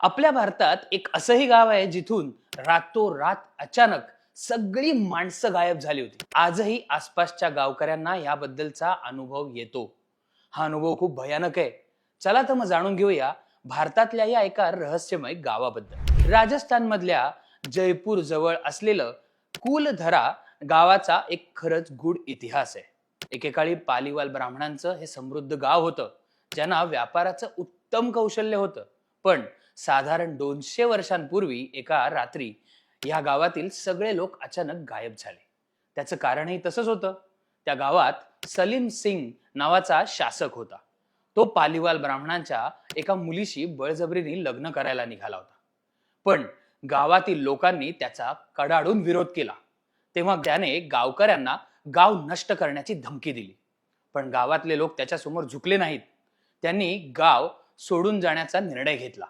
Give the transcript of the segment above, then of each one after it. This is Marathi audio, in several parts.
आपल्या भारतात एक असंही गाव आहे जिथून रातोरात अचानक सगळी माणसं गायब झाली होती. आजही आसपासच्या गावकऱ्यांना याबद्दलचा अनुभव येतो. हा अनुभव खूप भयानक आहे. चला तर मग जाणून घेऊया भारतातल्या या एका रहस्यमय गावाबद्दल. राजस्थानमधल्या जयपूर जवळ असलेलं कुलधरा गावाचा एक खरंच गूढ इतिहास आहे. एकेकाळी पालीवाल ब्राह्मणांचं हे समृद्ध गाव होतं ज्यांना व्यापाराचं उत्तम कौशल्य होतं. पण साधारण दोनशे वर्षांपूर्वी एका रात्री या गावातील सगळे लोक अचानक गायब झाले. त्याचं कारणही तसंच होतं. त्या गावात सलीम सिंग नावाचा शासक होता. तो पालीवाल ब्राह्मणांच्या एका मुलीशी बळजबरीने लग्न करायला निघाला होता. पण गावातील लोकांनी त्याचा कडाडून विरोध केला. तेव्हा त्याने गावकऱ्यांना गाव नष्ट करण्याची धमकी दिली. पण गावातले लोक त्याच्यासमोर झुकले नाहीत. त्यांनी गाव सोडून जाण्याचा निर्णय घेतला.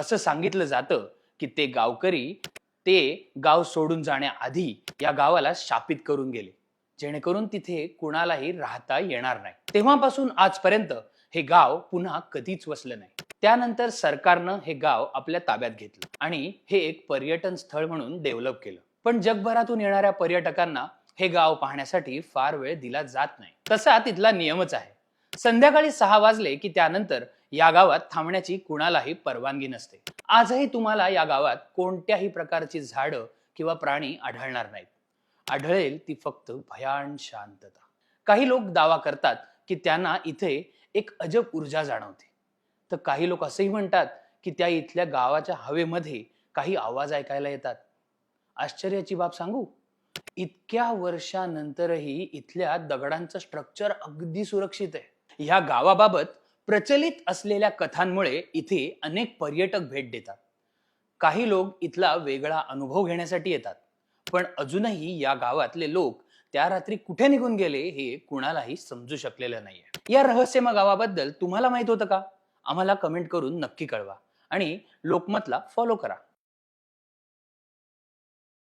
असं सांगितलं जातं की ते गावकरी ते गाव सोडून जाण्याआधी या गावाला शापित करून गेले. जेणेकरून तिथे कुणालाही राहता येणार नाही. तेव्हापासून आजपर्यंत हे गाव पुन्हा कधीच वसलं नाही. त्यानंतर सरकारनं हे गाव आपल्या ताब्यात घेतलं आणि हे एक पर्यटन स्थळ म्हणून डेव्हलप केलं. पण जगभरातून येणाऱ्या पर्यटकांना हे गाव पाहण्यासाठी फार वेळ दिला जात नाही. तसा तिथला नियमच आहे. संध्याकाळी सहा वाजले की त्यानंतर या गावात थांबण्याची कुणालाही परवानगी नसते. आजही तुम्हाला या गावात कोणत्याही प्रकारची झाडं किंवा प्राणी आढळणार नाहीत. आढळेल ती फक्त भयान शांतता. काही लोक दावा करतात की त्यांना इथे एक अजब ऊर्जा जाणवते. तर काही लोक असंही म्हणतात की त्या इथल्या गावाच्या हवेमध्ये काही आवाज ऐकायला येतात. आश्चर्याची बाब सांगू? इतक्या वर्षानंतरही इथल्या दगडांचं स्ट्रक्चर अगदी सुरक्षित आहे. ह्या गावाबाबत प्रचलित असलेल्या कथांमुळे इथे अनेक पर्यटक भेट देतात. काही लोक इथला वेगळा अनुभव घेण्यासाठी येतात. पण अजूनही या गावातले लोक त्या रात्री कुठे निघून गेले हे कुणालाही समजू शकलेलं नाहीये. या रहस्यम गावाबद्दल तुम्हाला माहीत होतं का? आम्हाला कमेंट करून नक्की कळवा आणि लोकमतला फॉलो करा.